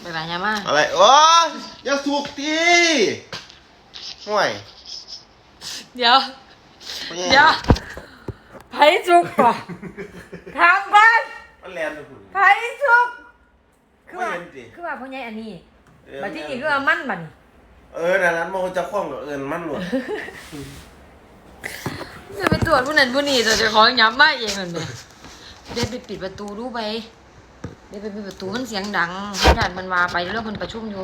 ไปไหนยามาอะไรโอ้ยอย่าสุกตีห่วยเดี๋ยวไม่ใช่เดี๋ยวไผสุกก่อนทางบ้านมันแลนเลยคุณไผสุกคือไม่ว่าเห็นสิคือว่าพ่อใหญ่อันนี้เออบัดที่นี่คือว่ามันบัดนี้เออนั่นนั้นมันจะคล้องกับเอิญมันหลวดจะไปตรวจผู้นั้นผู้นี้แต่เจะของย้ำมาเองนั่นเนี่ยเดินไปปิดประตูดูไป เดินไปปิดประตูมันเสียงดังญาติมันมาไปเรื่องมันประชุมอยู่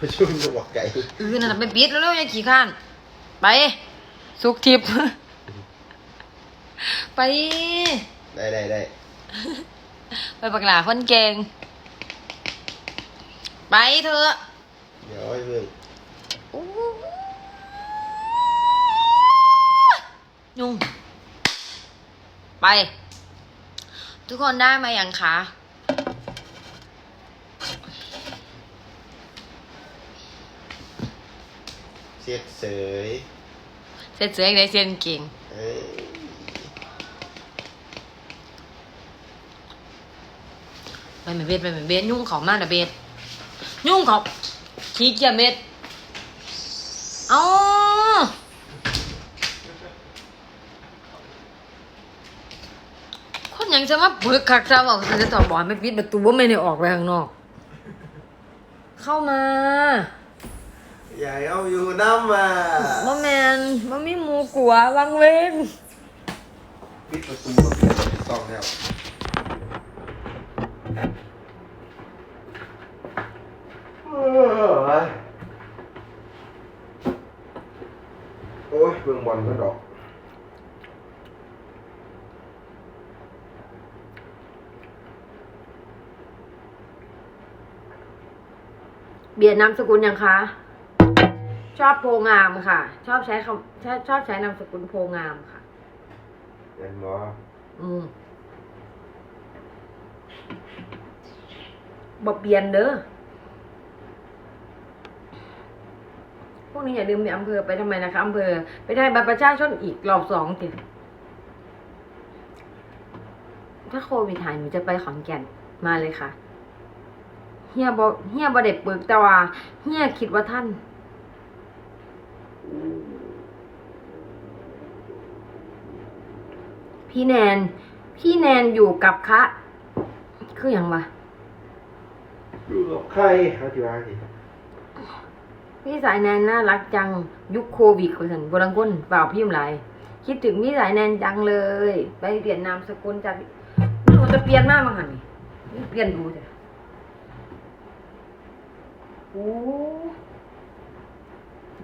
ประชุมจะบอกไก่เออนั่นนะไปปิดแล้วเร็วๆอย่าขี้ข้าน ไป สุกทิพย์ไป ได้ได้ได้ไปปักหลาคนเก่ง ไปเถอะเดี๋ยวไอ้เพื่อนอู้ยุ่งไป ทุกคนได้มาอย่างคะ สียดเสยเสร็จเสืออีกได้เส้นเก่งเอ้ยไปเหมือนเบ็ดไปเหมือนเบ็ดยุ่งเขามากนะเบ็ดยุ่งเขาขี้เกียจเบ็ดเอาคนยังจะมาปิดคักซะบอกจะตอบบอกไม่ปิดประตูว่าไม่ได้ออกไปข้างนอก เข้ามา ย่าเอาอยู่น้ำมาบ่แมนบ่มีหมูกัววังเวนปิดประตูแบบนี้ถูกต้องแล้วเอ้ยโอ้ยเบิ่งบอลก็ดอกเบียดนามสกุลยังคะ ชอบโพงามค่ะ ชอบใช้คำชอบชอบใช้นามสกุลโพงามค่ะเห็นบ่อืมบอเปลี่ยนเด้อพวกนี้อย่าลืมไปอำเภอไปทำไมนะคะอำเภอไปได้บัตรประชาชนอีกรอบสองติถ้าโควิดหายหนูจะไปขอนแก่นมาเลยค่ะ เฮียบอเฮียบอเด็ปึกแต่ว่า เฮียคิดว่าท่าน พี่แนน พี่แนนอยู่กับคะคืออย่างวะอยู่กับใครอธิบายสิพี่สายแนนน่ารักจังยุคโควิดคนสันบรังก้นเปล่าพี่มไรคิดถึงพี่สายแนนจังเลย ไปเปลี่ยนนามสกุลจากหนูจะเปลี่ยนมากมั้งหันนี่เปลี่ยนดูจ้ะโอ้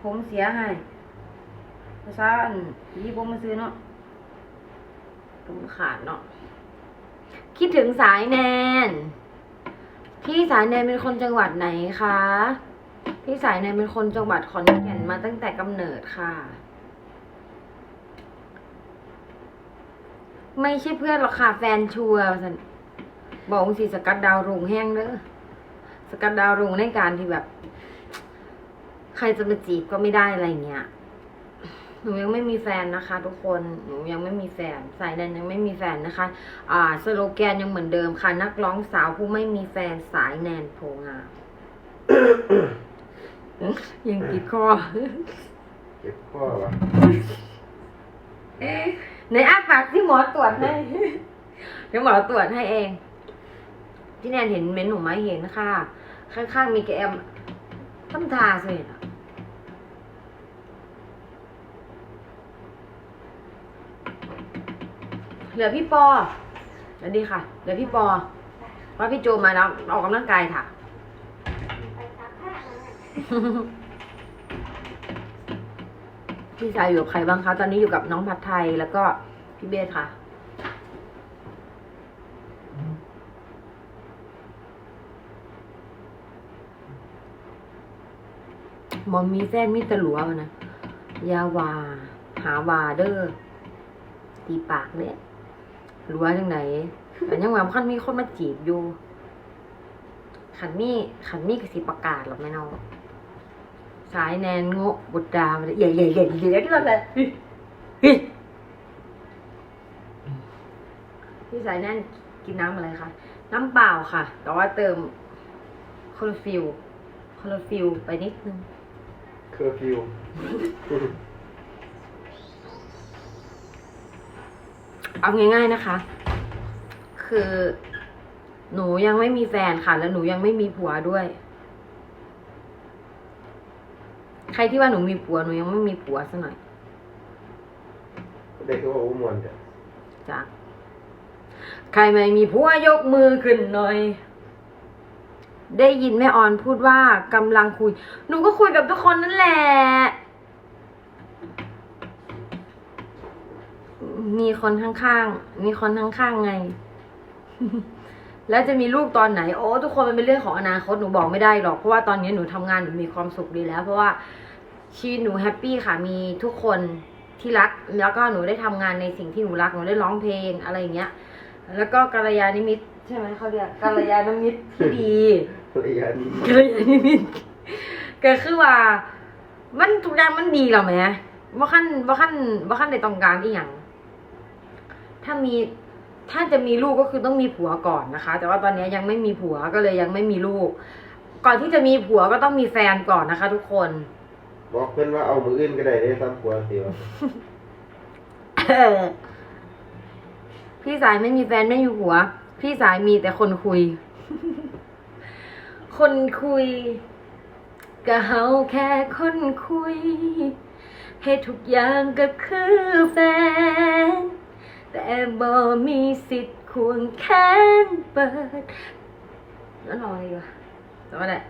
ผมเสียให้ภาษาอันยี่ผมมาซื้อเนาะ ผมขาดเนาะคิดถึงสายแนน พี่สายแนนเป็นคนจังหวัดไหนคะ พี่สายแนนเป็นคนจังหวัดขอนแก่นมาตั้งแต่กำเนิดค่ะ ไม่ใช่เพื่อนหรอกค่ะแฟนชัวร์บอกสิสกัดดาวรุ่งแห้งเด้อสกัดดาวรุ่งในการที่แบบ ใครจะมาจีบก็ไม่ได้อะไรเงี้ย หนูยังไม่มีแฟนนะคะ ทุกคนหนูยังไม่มีแฟนสายแดนยังไม่มีแฟนนะคะ อ่าสโลแกนยังเหมือนเดิมค่ะ นักร้องสาวผู้ไม่มีแฟนสายแนนโพงามยังติดคอเก็บข้อวะในอาปากที่หมอตรวจให้เดี๋ยวหมอตรวจให้เอง ที่แนนเห็นเม้นหนูไหมเห็นค่ะ ข้างๆมีแกแอมทำทาสิอะ เหลือพี่ปอสวัสดีค่ะ เหลือพี่ปอว่าพี่โจมาแล้วออกกำลังกายค่ะ พี่ชายอยู่กับใครบ้างคะ ตอนนี้อยู่กับน้องผัดไทยแล้วก็พี่เบสค่ะ มอมีแฟนมีตะหลัวมานะยาวา หาวาเด้อตีปากเนี่ย หลัวจังไหนแต่ยังว่าคันมีคนมาจีบอยู่ขันมี่ขันมี่กสิประกาศหรอแม่น้องสายแนนโง่บุตรดาใหญ่ใหญ่ใหญ่ใหญ่ที่เราเลยพี่สายแนนกินน้ำอะไรคะน้ำเปล่าค่ะ แต่ว่าเติมคอร์ฟิวคอร์ฟิวไปนิดนึงเคอร์ฟิว เอาง่าย ๆนะคะ คือ หนูยังไม่มีแฟนค่ะ แล้วหนูยังไม่มีผัวด้วย ใครที่ว่าหนูมีผัวหนูยังไม่มีผัวซะหน่อยเด็กเขาบอกว่ามวนจ้ะจ้ะใครไม่มีผัวยกมือขึ้นหน่อย ได้ยินแม่ออนพูดว่ากำลังคุย หนูก็คุยกับทุกคนนั่นแหละ มีคนข้างๆ มีคนข้างๆไง แล้วจะมีลูกตอนไหน โอ้ทุกคนมันเป็นเรื่องของอนาคตหนูบอกไม่ได้หรอก เพราะว่าตอนนี้หนูทำงานหนูมีความสุขดีแล้ว เพราะว่าชีวิตหนูแฮปปี้ค่ะ มีทุกคนที่รัก แล้วก็หนูได้ทำงานในสิ่งที่หนูรัก หนูได้ร้องเพลงอะไรอย่างเงี้ย แล้วก็กัลยาณมิตรใช่ไหมเขาเรียกกัลยาณมิตรที่ดีระยะนี้ก็เลยนิมิตก็คือว่า มันทุกอย่างมันดีแล้วไหมบ่ขั้นบ่ขั้นบ่ขั้นในต้องการอีหยัง ถ้ามีถ้าจะมีลูกก็คือต้องมีผัวก่อนนะคะ แต่ว่าตอนนี้ยังไม่มีผัวก็เลยยังไม่มีลูก ก่อนที่จะมีผัวก็ต้องมีแฟนก่อนนะคะ ทุกคน บอกเพื่อนว่าเอามืออื่นก็ได้ได้ซ้ำกว่าเสียวพี่สายไม่มีแฟนไม่มีผัว พี่สายมีแต่คนคุย คนคุยก็เฮาแค่คนคุย ให้ทุกอย่างก็คือแฟน แต่บ่มีสิทธิ์ควงแขนเปิดแล้วรออะไรอยู่อะแต่ว่าแหละ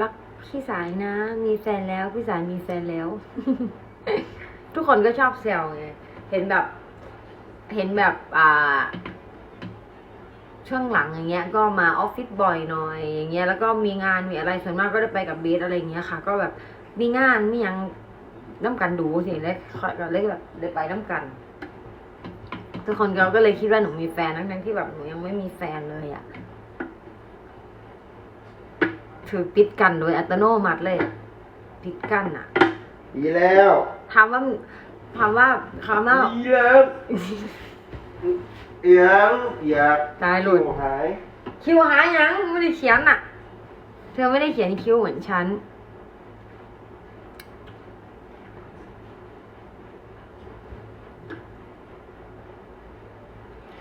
รักพี่สายนะ มีแฟนแล้วพี่สายมีแฟนแล้ว ทุกคนก็ชอบแซวไงเห็นแบบ เห็นแบบ อ่า ช่วงหลังอย่างเงี้ยก็มาออฟฟิศบ่อยหน่อยอย่างเงี้ยแล้วก็มีงานมีอะไรส่วนมากก็ได้ไปกับเบสอะไรอย่างเงี้ยค่ะ ก็แบบมีงานมีหยังน้ำกันดูสิแล้วก็เลยแบบได้ไปน้ำกัน ทุกคนเขาก็เลยคิดว่าหนูมีแฟนทั้งๆที่แบบหนูยังไม่มีแฟนเลยอะถือปิดกันโดยอัตโนมัติเลยอะปิดกันอะดีแล้วถามว่าถามว่าถามว่าดีแล้ว เอียงอยากตายหลุดคิวหายคิวหายยังไม่ได้เขียนอะเธอไม่ได้เขียนคิวเหมือนฉัน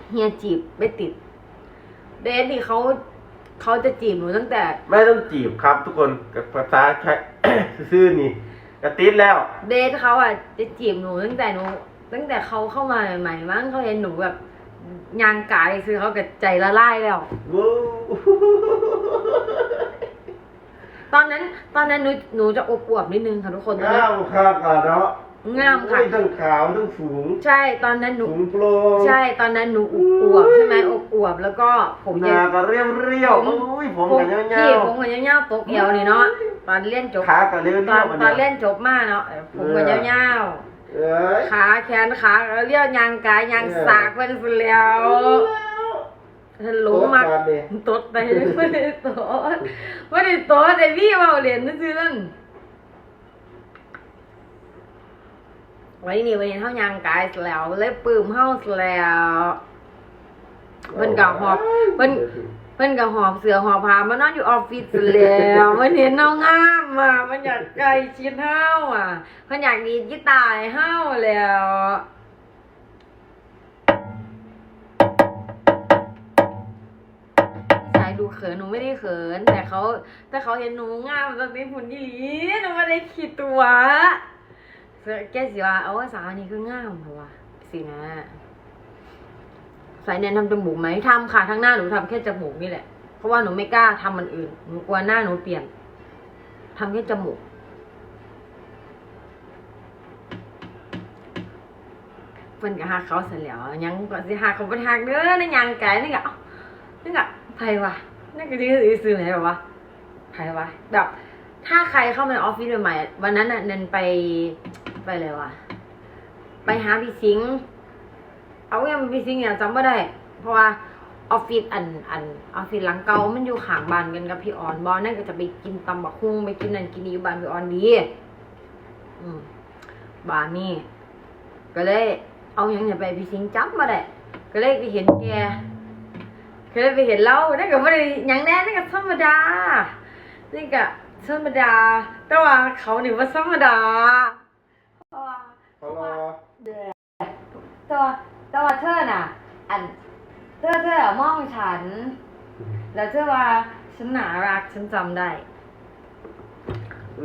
เฮียจีบไม่ติด เดนนี่เขาเขาจะจีบหนูตั้งแต่ ไม่ต้องจีบครับ ทุกคนกับภาษาแค่ซื่อๆนี่กระติดแล้ว เดทเขาอะจะจีบหนูตั้งแต่หนู ตั้งแต่เขาเข้ามาใหม่ๆมั้งเขาเห็นหนูแบบ ยางกายคือเขากับใจละลายแล้ววู้ตอนนั้นตอนนั้นหนูหนูจะอวบๆนิดนึงค่ะทุกคนตอนงานั้นมครับอะเนาะงามค่ะโอ้ยทั้งขาวทั้งสูงใช่ตอนนั้นหนู สูงโปร่ง ใช่ตอนนั้นหนูอวบๆใช่ไหมอวบๆแล้วก็ผมหยัน้างก็เรียวเรียวๆโอ้ยผมผมกันยาพี่วผมกันยาวๆตกเอวนี่เนาะตอนเล่นจบๆขาก็เรียวตเรีอยนวตอนเล่นจบมากเนาะเออผมกันยาว เอ้ยๆขาแขนขาเรียกยางกายยางสากเป็นเปลี่ยวฉันรู้มากโต๊ะบนเนี่ยตดไปไม่ได้ตดไม่ได้ตดแต่พี่เมาเหรียญนั่นคือนั่นวันนี้วันนี้เท่ายางกายแล้วเล็บปื้มเฮาแล้วเพิ่นกับหอบเพิ่นเพิ่นกับหอบเสือหอบผ้ามานอนอยู่ออฟฟิศแล้วมันเห็นเฮางามอะมันอยากใกล้ชิดเฮาอะเพิ่นอยากดีดกีตาร์ให้เฮาแล้วพี่ชายดูเขินหนูไม่ได้เขิน แต่เขาแต่เขาเห็นหนูงามตอนนี้หุ่นยี่หนูไม่ได้คิดตัวแกสิว่าเอาว่าสาวนี่คืองามเหรอวะสินะ สายเนนทำจมูกไหมทำค่ะทั้งหน้าหนูทำแค่จมูกนี่แหละ เพราะว่าหนูไม่กล้าทำมันอื่นหนูกลัวหน้าหนูเปลี่ยนทำแค่จมูกเพิ่นก็ฮักเขาเสร็จแล้วยังก็สิฮักเขาบ่ฮักเด้อในยังไก่นี่ก็เอ้านี่ก็ไผวะนั่นก็สิซื้อไหนแบบว่าไผวะแบบ ถ้าใครเข้ามาออฟฟิศใหม่วันนั้นน่ะเนนไปไปเลยวะไปหาพี่สิงห์ เอาอย่างพี่สิงห์เนี่ยจำไม่ได้ เพราะว่าออฟฟิศอันอันออฟฟิศหลังเก่ามันอยู่ข้างบ้านกันกับพี่ออนบอนั่นก็จะไปกินตำบักฮุ่งไปกินนั่นกินนี่อยู่บ้านพี่ออนดีอืมบานนี่ก็เลย เอาหยังเนี่ยไปพี่สิงจับมาได้ก็เลยไปเห็นแกก็เลยไปเห็นเรานั่นก็ไม่ได้หยังแน่นั่นก็ธรรมดานี่ก็ธรรมดา แต่ว่าเขาหนึ่งว่าธรรมดาเพราะว่าเขารอตัว ตัวเธอน่ะ อันเธอเธออะมองฉัน แล้วเธอว่าฉันน่ารักฉันจำได้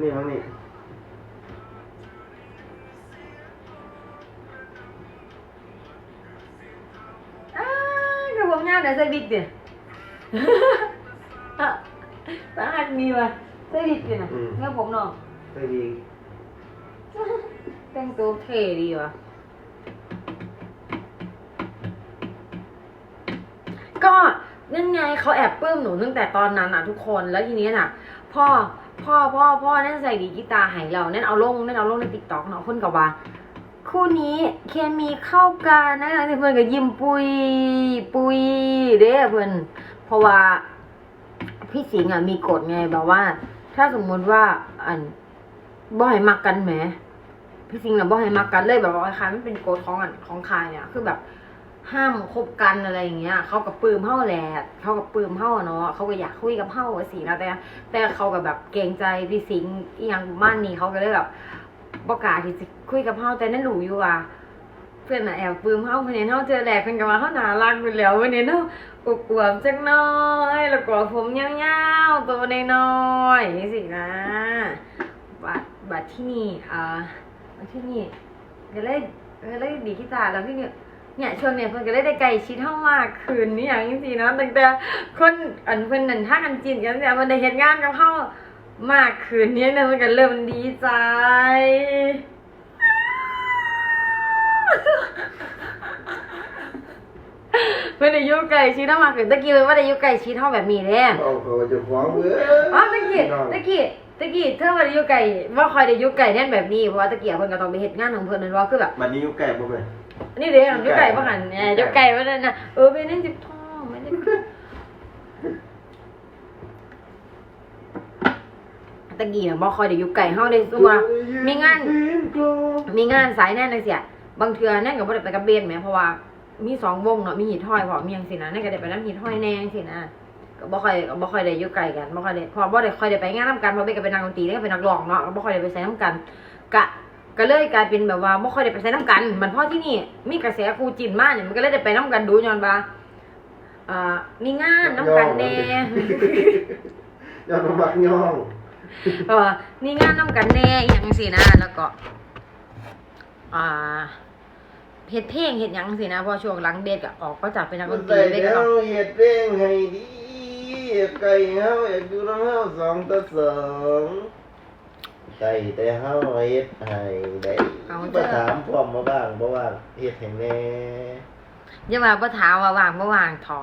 นี่มั้งนี่อ้ากระผมยาวเดี๋ยวใส่บิ๊กเดี๋ยวตาหักมีว่ะใส่บิ๊กเดี๋ยวนะเงี้ยผมเนาะใส่ดีแต่งตัวเท่ดีว่ะ นั่นไงเขาแอบปลื้มหนูตั้งแต่ตอนนั้นอะทุกคนแล้วทีนี้น่ะ พ่อพ่อพ่อพ่อนั่นใส่ดีกีตาร์ให้เรานั่นเอาลงนั่นเอาลงในติ๊กต็อกเนาะคนกับว่า คู่นี้เคมีเข้ากันนะที่เพื่อนก็ยิ้มปุยปุยเด้เพื่อนเพราะว่าพี่สิงห์อะมีกฎไงแบบว่า ถ้าสมมุติว่าอันบ่ให้มักกันแหมพี่สิงห์น่ะบ่ให้มักกันเลยแบบว่าคล้ายๆมันเป็นกฎของอันของใคายเนี่ยคือแบบ ห้ามคบกันอะไรอย่างเงี้ย เขากับปืมเฮาแหละเขากับปืมเฮาเนาะเขาก็อยากคุยกับเฮาสินะแต่ แต่เขากับแบบเกรงใจพี่สิงห์อีหยังบ้านนี้เขาก็เลยแบบประกล้าศที่จะคุยกับเฮาแต่นั่นหลูอยู่ว่าเพื่อนน่ะแอบปืมเฮาเพื่อนเห็นเฮาเจอแหลกเพิ่นก็ว่าเฮาน่ารักไปแล้วเพิ่นเห็นเฮาอวบจักน้อยแล้วก็ผมยาวๆตัวน้อยๆนี่สินะบัดบัดที่นี่อ่าบัดที่นี่ก็เลยก็เลยดีที่ตาแล้วที่นี่ เนี่ยช่วงเนี่ยเพิ่นก็เลยได้ใกล้ชิดเฮามากขึ้นนี่อย่างจริงๆนะตั้งแต่คนอันเพิ่นนั่นถ้ากันจีนกันแต่มันได้เฮ็ดงานกับเฮามากขึ้นเนี่ยนะมันก็เริ่มดีใจเพื่อนอายุไก่ชีเท่ามากขึ้นตะกี้เพิ่นว่าอายุไก่ชีเท่าแบบนี้เด้เอาเขาจะขวางเว้ยอ๋อตะกี้ตะกี้ตะกี้เธอว่าอายุไก่ว่าคอยได้อายุไก่แน่นแบบนี้เพราะว่าตะกี้เพิ่นก็ต้องไปเฮ็ดงานของเพิ่นนั่นว่าคือแบบ บัดนี้อยู่ไก่บ่เว้ ยนี่เด้อายุไก่บ่หันเนี่ยอายุไก่ว่านั่นน่ะเออเป็นนั่นจิบท้องไม่ได้ตะกี้น่ะบ่คอยได้อายุไก่เฮาได้ตัวมีงาน มีงานสายแน่นเลยเสียบางเทื่อแน่นก็บ่ได้ไปกับเบนแหมเพราะว่ามีสองวงเนาะมีหิดห้อยพร้อมมีหยังสินะแน่นก็ได้ไปนํหิดห้อยแน่จังซี่นะก็บ่ค่อยก็บ่ค่อยได้อยู่ไกลกันบ่ค่อยได้เพอบ่ได้ค่อยได้ไปงานนํกันเพราะเบนก็เป็นนักดนตรีเด้ก็เป็นนักร้องเนาะก็บ่ค่อยได้ไปใส่นํกันกะ ก็เลยกลายเป็นแบบว่าบ่ค่อยได้ไปใส่นํกันมันเพราะที่นี่ มีกระแสครูจินมาเนี่ยมันก็เลยได้ไปนํกันดูย้อนว่าอ่ามีงานนํกันแน่ยอดมักย่องเออมีงานนํกันแน่อหย่างสินะแล้วก็อ่าเฮ็ดเพลงเฮ็ดหยังสินะเพอช่วงหลังเบสก็ออกก็จับเป็นนักดมันนตรีใส่เบสแล้ก็วต้องเฮ็ดเพลงให้ดีไก่เฮาอยากอยู่นำเฮาสองต่อสอง ไก่แต่เฮาเฮ็ดให้ได้บ่ถามพร้อมมาบ้างบ่ว่างเฮ็ดให้แน่อย่ามาบ่ถามว่าว่างบ่ว่างทอ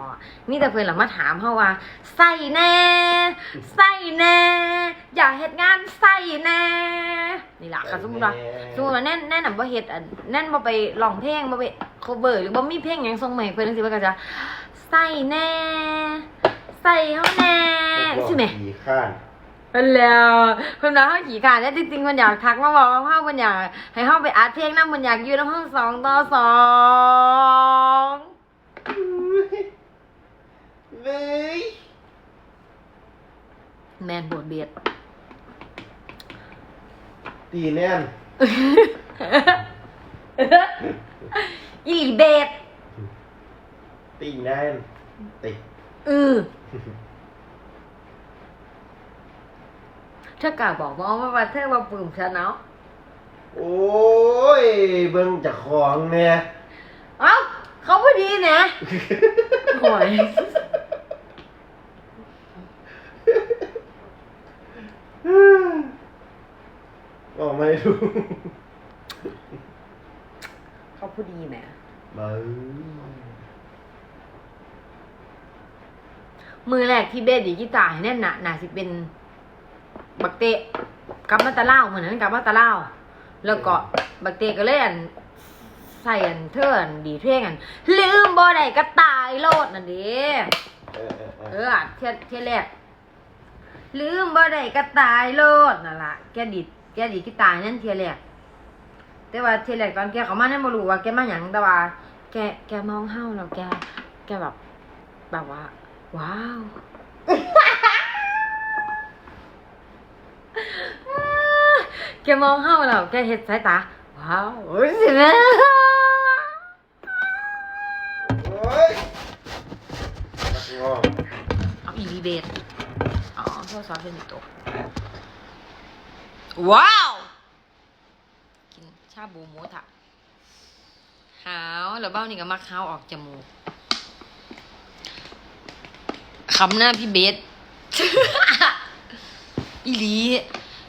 มีแต่เพิ่นล่ะมาถามเฮาว่าใส่แน่ใส่แน่ อยากเฮ็ดงานใส่แน่ นี่ล่ะค่ะสมมุติว่าสมมุติว่าแน่นแน่นน่ะบ่เฮ็ดอันแน่นบ่ไปร้องเพลงบ่ไป cover หรือบ่มีเพลงหยังส่งมาให้เพิ่นจังซี่เพิ่นก็จะใส่แน่ ใส่เฮาแน่ใช่ไหม ขี่ข้าน เพิ่นแล้วเพิ่นว่าเฮาขี้ขลาดแต่จริงๆเพิ่นอยากทักมาบอกว่าเฮาเพิ่นอยากให้เฮาไปอัดเพลงนำเพิ่นอยากอยู่นำเฮาสองต่อสองเว้ยแม่นโบดเบียดตีแน่นอีหลีเบดตีแน่นตีเออ เธอกล้าบอกว่าว่าเธอว่าปลื้มฉันเนาะโอ้ย เบิ่งจากของเนี่ยเอ้าเขาบ่ดีนะโอ้ยก็ไม่รู้เขาพูดดีแหมเบ้อมือแรกที่เบสดีกีตาร์ให้แน่นหนาหนาสิเป็น บักเตะกับมาตะเล่าวเหมือนนั้นกับมาตะเล่าวแล้วก็บักเตะก็เลยอันใส่อันเทื่อนดีเพลงอันลืมบ่ได้ก็ตายโลดนั่นเด้เออเออเอเอออเทียเทียแรกลืมบ่ได้ก็ตายโลดนั่นล่ะแกดิดแกดีที่ตายนั่นเทียแรกแต่ว่าเทียแรกตอนแกเขามานั่นบ่รู้ว่าแกมาหยังแต่ว่า แกแกมองเฮาแล้วแก แกแบบแบบว่า ว้าว แกมองเฮาแล้วแกเฮ็ดสายตา ว้าวโอ้ยสิแม่โอ้ยนักงอเอาอีวีเบสอ๋อโทรศัพท์เป็นตัวว้าว กินชาบูหมูทะหาวแล้วเบ้านี่ก็มักหาวออกจมูกคำหน้าพี่เบสอีหลี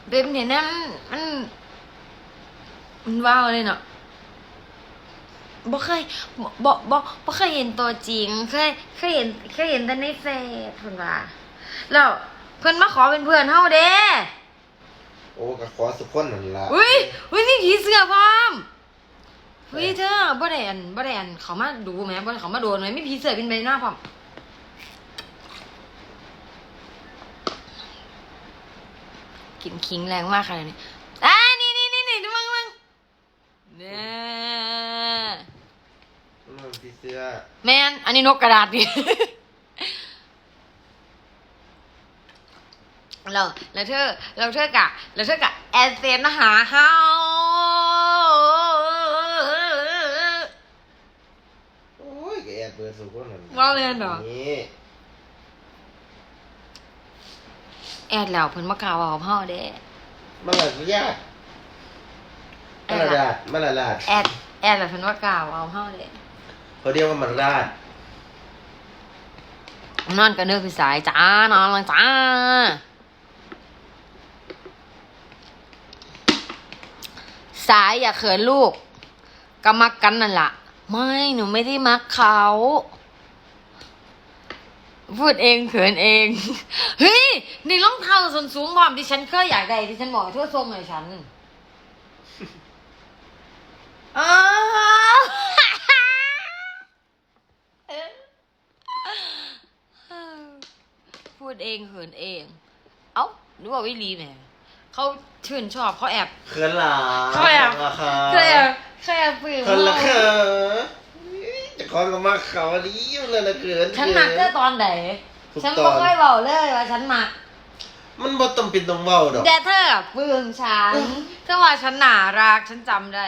เบสเนี่ยนะมันมันมันว้าวเลยเนาะบ่เคยบ่บ่บ่บ่เคยเห็นตัวจริง เคยเคยเห็นเคยเห็นแต่ในเฟซเพิ่นว่าแล้วเพิ่นมาขอเป็นเพื่อนเฮาเด้โอ้ก็ขอสุกคนนั่นล่ะอุ้ยอุ้ยนี่ผีเสื้อพร้อมเฮ้ยเธอบ่ได้อันบ่ได้อันเขามาดูแหมบ่ได้เขามาโดนไหมมีผีเสื้อเป็นใบหน้าพร้อม กลินคิงแรงมากขนาดนี้อ่านี่นี่นี่นี่ดูมังมังเนี่ยมันพี่เสื้อแมนอันนี้นกกระดาษดิเราแล้วเธอแล้วเธอกะแล้วเธอกะแอนเซนหาเฮาโอ้ยก็แอดเบอร์สุกคนนั่นว้าเลยเหรอ นี่ แอดแล้วเพิ่นมากล่าวเอาเฮาเด้มันละยากมันละลาดมันละลาดแอดแอดแล้วเพิ่นมากล่าวเอาเฮาเด้เขาเรียกว่ามันลาดนอนกันเด้อพี่สายจ้านอนเลยจ้าสายอย่าเขินลูกก็มักกันนั่นล่ะ ไม่หนูไม่ได้มักเขา พูดเองเขินเอง เฮ้ยนี่รองเท้าส้นสูงความที่ฉันเคยอยากได้ที่ฉันบอกให้เธอส่งให้ฉันอ้าวพูดเองเขินเอง เอ้าหรือว่าวิลีแหมเขาชื่นชอบเขาแอบเขินหลาเขาแอบราคาเขาแอบเขาแอบฝืนเขินละเราเขิน จะคอนก็มาเขาดีอยู่เลยละเขินฉันมักเธอตอนไหน ทุกฉันตก็อนค่อยบอกเลยว่าฉันมัก มันบ่ต้องเป็นต้องเว้าดอก แต่เธออะปลื้มฉันเธอว่าฉันน่ารักฉันจำได้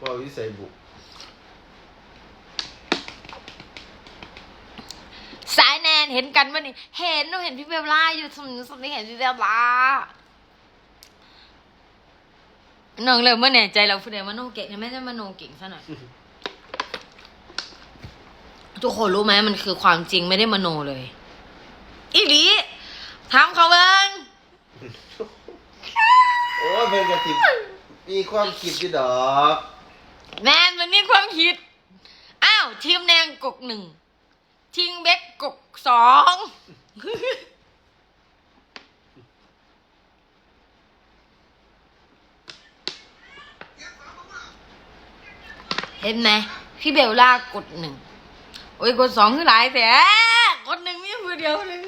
เว้าวิสัยบุสายแนนเห็นกันวันนี้ เห็นหนูเห็นพี่เบลล่าอยู่สมสมนี้เห็นพี่เบลล่าน้องเลยเมื่อแน่ใจเราพูดเดียวมโนเก่งไม่ได้มโนเก่งซะหน่อย ทุกคนรู้ไหมมันคือความจริงไม่ได้มโนเลย อีหลีถามเขาเบิ้งโอ้ยเพิ่นก็สิมีความคิดอยู่ดอกแมนมันมีความคิด อ้าว ทีมแดงกกหนึ่งทีมเบ็กกกสองเห็นไหมพี่เบลล่ากดหนึ่ง โอ้ยกดสองคือหลายแต่กดหนึ่งมีมือเดียวหนึ่ง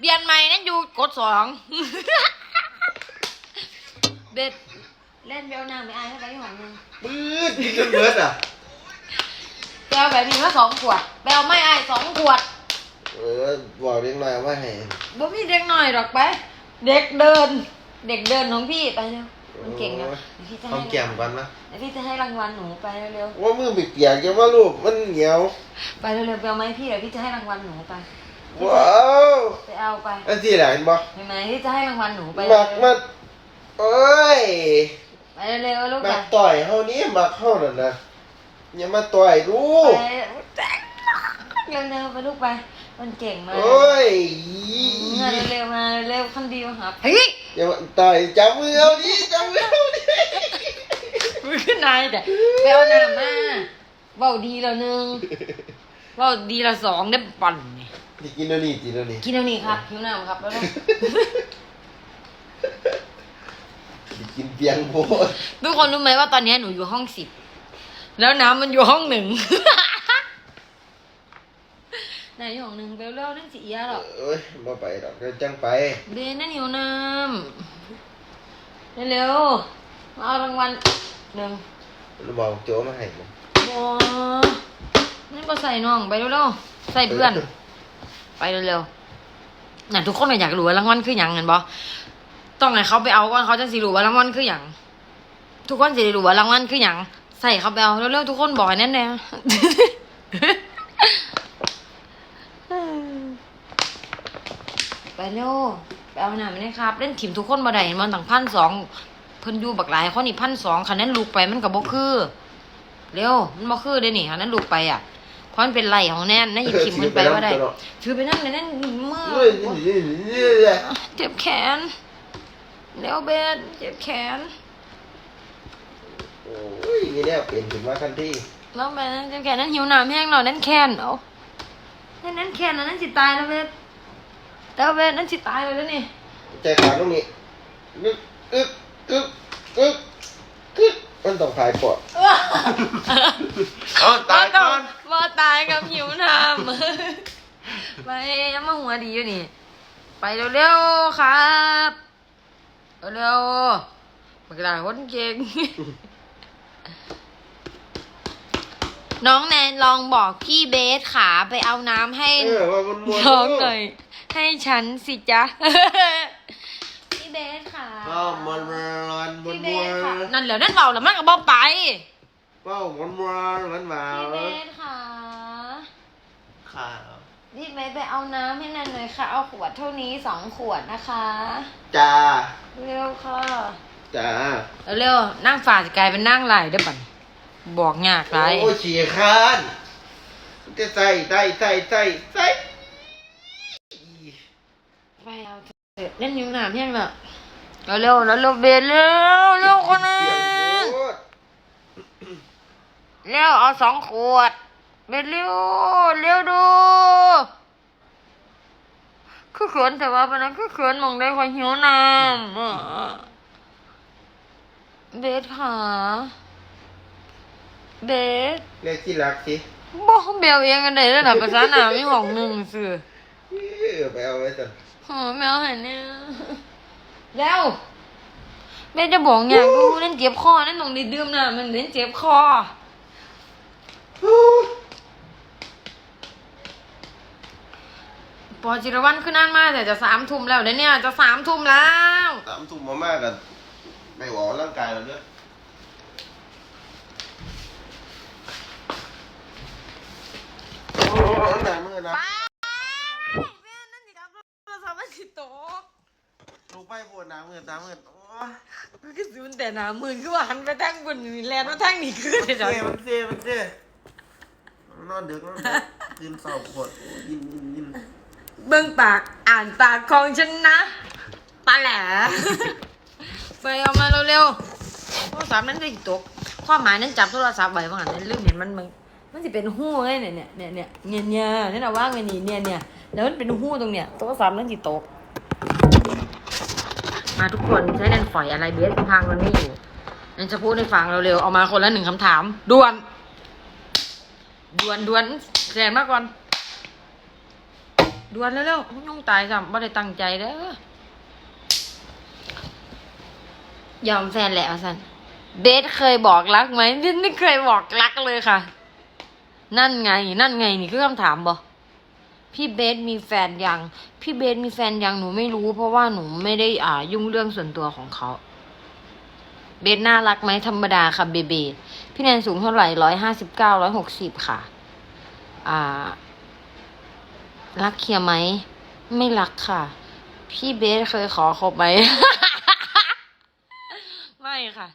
เบียนใหม่นั่นอยู่กดสองเบ็ดเล่นเบลนางไปอายให้ไปที่ห้องนึงปื๊ดกินจนเบิดอะไปเอาแบบนี้มาสองขวดไปเอาไม่อายสองขวด เออบอกเล็กน้อยเอามาให้บ่มีเด็กหน่อยหรอกไป เด็กเดิน เด็กเดินของพี่ไปเร็ว มันเก่งนะเดี๋ยวพี่จะหอให้มแก้มก่อนนะเดี๋ยวพี่จะให้รางวัลหนูไปเร็วว่ามือเปียกๆจะว่าลูกมันเหนียว ๆไปเร็วๆไปเอาไหมาให้พี่เดี๋ยวพี่จะให้รางวัลหนูไปว้าวไปเอาไปอันที่ไหนเห็นบ่เห็นไหมพี่จะให้รางวัลหนูไปมักมันโอ้ยไปเร็วๆลูกไปมักต่อยเฮานี้มักเฮานั่นนะอย่ามาต่อยลูกไปเร็วๆไปลูกไป มันเก่งมากโอ้ยมาเร็วๆมาเร็วๆคนเดียวครับ เฮ้ยอย่ามาต่อยจับมือเอาดิจับมือเอาดิมือขึ้นนายแต่ไปเอาหน้ามาเบาดีแล้วหนึงเบาดีละสองได้ปั่นเนี่ยนี่กินแล้วนี่กินแล้วนี่กินเอานี่ครับหิวน้ำครับแล้วสิกินเปียงโพดทุกคนรู้ไหมว่าตอนนี้หนูอยู่ห้องสิบแล้วน้ำมันอยู่ห้องหนึ่ง ไหนอยู่ห้องหนึ่งเบลเล่านั่นสิเอียหรอกเอ้ยบ่ไปดอกเดี๋ยวจังไป เบนนั่นหิวน้ำเร็วๆมาเอารางวัลหนึ่งเราบอกโจมาให้นะบอนี่ก็ใส่น้องไปเร็วๆใส่เพื่อน ไปเร็วๆน่ะทุกคนก็อยากรู้ว่ารางวัลคือหยังเงินบอต้องให้เขาไปเอาก่อนเขาจะสิรู้ว่ารางวัลคือหยังทุกคนสิได้รู้ว่ารางวัลคือหยังใส่เขาไปเอาเร็วๆทุกคนบอกให้แน่นแน่ ไปเร็วไปเอาหน่าไม่ได้ครับ เล่นถิ่มทุกคนบ่ได้มันตั้งพันสองเพิ่นอยู่บักหลายคนนี่พันสองคันนั้นลูกไปมันก็บ่คือเร็วมันบ่คือเด้นี่คันนั้นลูกไปอะเพราะมันเป็นไหลของแน่นนั่นหยิบถิ่มมันไปว่าได้ถือไปนั่นเลยนั่นมือเฮ้ยนี่นี่นี่นี่เจ็บแขนเร็วเบสเจ็บแขนโอ้ยนี่เนี่ยเปลี่ยนถึงมาทันทีแล้วเบสเจ็บแขนนั่นหิวน้ำแห้งหน่อยนั่นแคนเอานั่นนั่นแคนแล้วนั่นสิตายแล้วเบส แล้วเบสนั่นสิตายเลยแล้วนี่ใจขาดตรงนี้กึกกึกกึกกึกกึกมันต้องขายปอดเอาตายก่อนว่าตายกับหิวน้ำไปยังมาหัวดีอยู่นี่ ไปเร็วๆครับเร็วๆบักดาคนเก่งน้องแนนลองบอกพี่เบสขาไปเอาน้ำให้น้องหน่อย ให้ฉันสิจ๊ะ พี่เบสขาก็มันร้อนมันพี่เบมวสขานนั่นเหลือนั่นเบาแล้วมันก็บอกไป เป้ามันมวนมันมาพี่เบสขาข่าว พี่เบสไปเอาน้ำให้นันหน่อยค่ะ เอาขวดเท่านี้สองขวดนะคะ จ้า เร็วค่ะ จ้า เร็วๆนั่งฝ่าจะกลายเป็นนั่งไหลได้อบัดบอกยากไร โอ้ฉี่คร้านจะใส่ใส่ใส่ใส่ใส่ ไปเอาเล่นนิ้วหนามยังแบบเร็วแล้วเร็วเบสเร็วเร็วคนนึเสียงเร็วเอาสองขวดเบสเร็วเร็วดูคือเขินแต่ว่าปนั้นคือเขินมองได้คอยหิวน้ำเบสค่ะเบสเรียกที่รักสิบอกเบลเองกันได้แล้วนะภาษาหนาม่หองหนึ่งสื่อเออไปเอาไว้สิ โอ้แมวเห็นเนี่ยแล้วเบสจะบอกอย่างดูเล่นเจ็บคอนั่นหนองได้ดื่มนะมันเล่นเจ็บคอปอจิรวันขึ้นนั่นมากแต่จะสามทุ่มแล้วเดี๋ยวเนี่ยจะสามทุ่มแล้วสามทุ่มมามากกันไม่ออกร่างกายเราเด้อโอ้ยหนามือนะ ป้าแม่นั่นสิครับโทรศัพท์มันสิ โตกลูกไปปวดหนามือตามือโอ้ยมันก็ซูนแต่หนาหมื่นคือว่าหันไปทางบนนี่แลนมาทางนี้คือมันเดี๋ยวเซ่มันเซ่มันเซ่นอนดึกนอนดึกยินเศร้าปวดโอ้ยยินยินยินเบิ่งปากอ่านปากของฉันนะปลาแหลไปเอามาเร็วๆโทรศัพท์นั้นได้ตกความหมายนั้นจับโทรศัพท์ไว้ว่างั้นลืมเห็นมันมันมันสิเป็นหู้ไงเนี่ยเนี่ยเนี่ยเนี่ยเนี่ยเนี่ยนี่นะว่างไว้นี่เนี่ยเนี่ยแล้วมันเป็นหู้ตรงเนี้ยโทรศัพท์นั้นสิตก มาทุกคนใช้แนนฝอยอะไรเบสพังมันไม่อยู่นันจะพูดให้ฟังเร็วๆ เอามาคนละหนึ่งคำถามด่วนด่วนด่วนแสงมาก่อนด่วนเร็วๆยุ่งตายจ้ะไม่ได้ตั้งใจเด้อยอมแฟนแหละสันเบสเคยบอกรักไหมเบสไม่เคยบอกรักเลยค่ะ นั่นไง นั่นไงนี่คือคำถามบอ พี่เบสมีแฟนยัง พี่เบสมีแฟนยังหนูไม่รู้ เพราะว่าหนูไม่ได้อ่ายุ่งเรื่องส่วนตัวของเขา เบสน่ารักไหมธรรมดาค่ะเบเบพี่แนนสูงเท่าไหร่ร้อยห้าสิบเก้าร้อยหกสิบค่ะ อ่า รักเคียร์ไหม ไม่รักค่ะ พี่เบสเคยขอคบไหม ไม่ค่ะ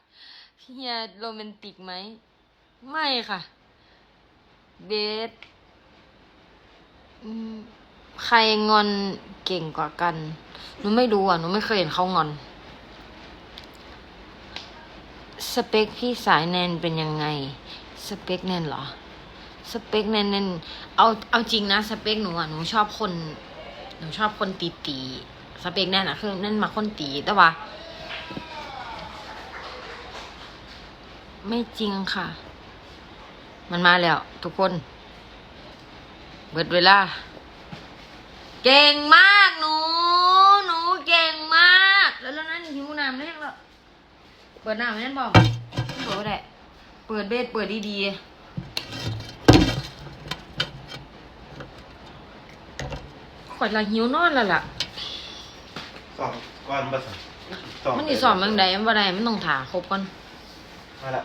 พี่เฮียโรแมนติกไหม ไม่ค่ะ เบส ใครงอนเก่งกว่ากัน หนูไม่รู้อะ หนูไม่เคยเห็นเขางอน สเปคพี่สายแนนเป็นยังไง สเปคแนนเหรอ สเปคแนนแนนเอาเอาจริงนะ สเปคหนูอะ หนูชอบคน หนูชอบคนตีตี สเปคแนนอะ คือแนนมาคนตี แต่ว่า ไม่จริงค่ะ มันมาแล้ว ทุกคน เบิดเวลา เก่งมากหนู หนูเก่งมาก แล้วแล้วนั่นหิวน้ำได้ยังล่ะเปิดหน้าไหมนั่นบอกเปิดบ่ได้เปิดเบสเปิดดีๆข่อยละหิวนอนแล้วล่ะ สองก้อนบ่สั่งมันสิสอบมันใดมันบ่ได้มันต้องถาครบก่อนมาละ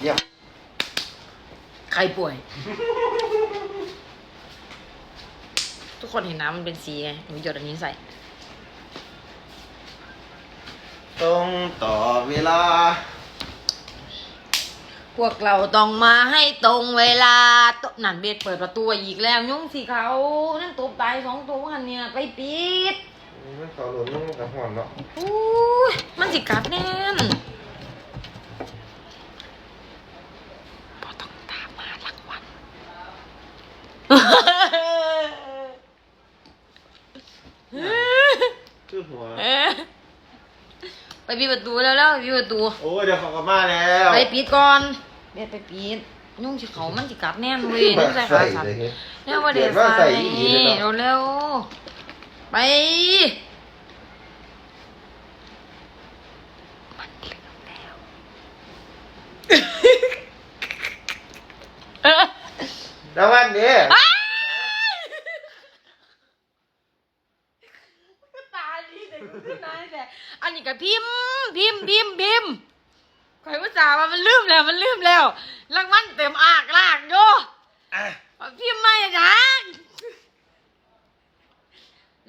เยี่ยม ใครป่วย ทุกคนเห็นน้ำมันเป็นสีไงหนูหยดอันนี้ใส่ ตรงต่อเวลา พวกเราต้องมาให้ตรงเวลาตนั่นเบสเปิดประตูอีกแล้วยุ่งสิเขา นั่นตัวตายสองตัวหันเนี่ยไปปิดมันเขาหลุดมันกับห่อนเนาะอู้ยมันสิกัดแน่นพอต้องตามมาหลังวัน คือหัวเอ๊ะไปปิดประตูแล้วแล้วปิดประตู โอ้ยเดี๋ยวเขาก็มาแล้วไปปิดก่อนเบสไปปิดยุ่งสิเขามันสิกัดแน่นเว้ยนี่ใส่ขาสั่นเลยเนี่ยว่าเดี๋ยวเดี๋ยวว่าใส่ใส่อีกทีเลยเนาะเร็วๆไปมันเหลือแล้ว เออแล้ววันนี้ตาดีแต่ก็ขึ้นได้แต่อันนี้ก็พิมพ์พิมพ์พิมพ์พิมพ์ข่อยอุตส่าห์ว่ามันลืมแล้วมันลืมแล้วรางวัลเต็มอากลากโยอะพิมพ์ไม่นะ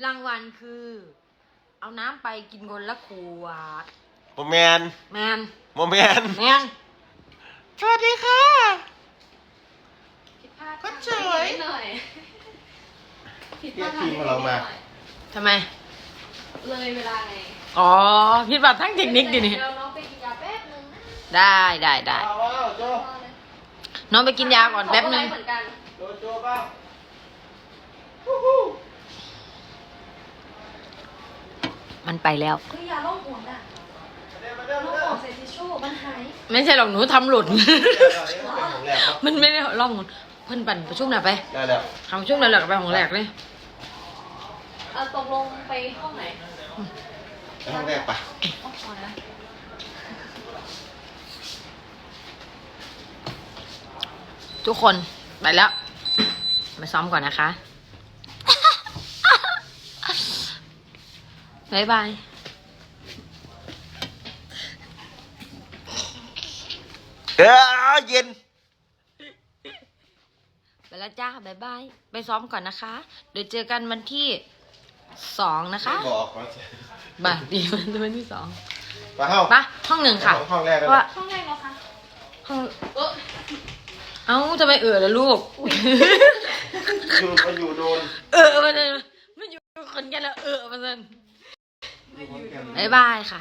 รางวัลคือ เอาน้ำไปกินคนละขวดโมแมนแมนโมแมนแมนสวัสดีค่ะผิดพลาด ก็เฉยนิดหน่อยผิดพเรียลากดทีมของเรามา ทำไม เลยเวลาไงอ๋อผิดบาททั้งเทคนิคดินี่ เดี๋ยวน้องไปกินยาแป๊บนึงนะได้ได้ได้เอาเอาโจน้องไปกินยาก่อนแป๊บนึงขออะไรเหมือนกันโจโจบ้างฮู้ฮู้มันไปแล้วเฮ้ยยาโรคหัวน่ะมาเด้อมาเด้อโรมาคเด้อหัวใส่ทิชชู่มันหายไม่ใช่หรอกหนูทำหลุด เดี๋ยวเดี๋ยวเดี๋ยวเป็นของแรกเนาะมันไม่ได้ล่องหน เพิ่นปั่นประชุมน่ะไปได้แล้วทำประชุมแล้วหลักไปของแรกเลยเออตกลงไปห้องไหนไปห้องแรกปะห้องคอนะทุกคนไปแล้ว มาซ้อมก่อนนะคะบ๊ายบายเออเย็นไป แล้วจ้าบ๊ายบาย ไปซ้อมก่อนนะคะ เดี๋ยวเจอกันวันที่สองนะคะไม่บอกว่าบ่ายดีวันวันที่สองไปห้องปะห้องหนึ่งค่ะห้องแรกกันว่าห้องแรกเนาะคะห้องเออเอ้าทำไมเออล่ะลูก อยู่ไปอยู่โดน เออมาเลยไม่อยู่คนกันแล้วเออมาเลยอยู่คนแก่นบ๊ายบายค่ะ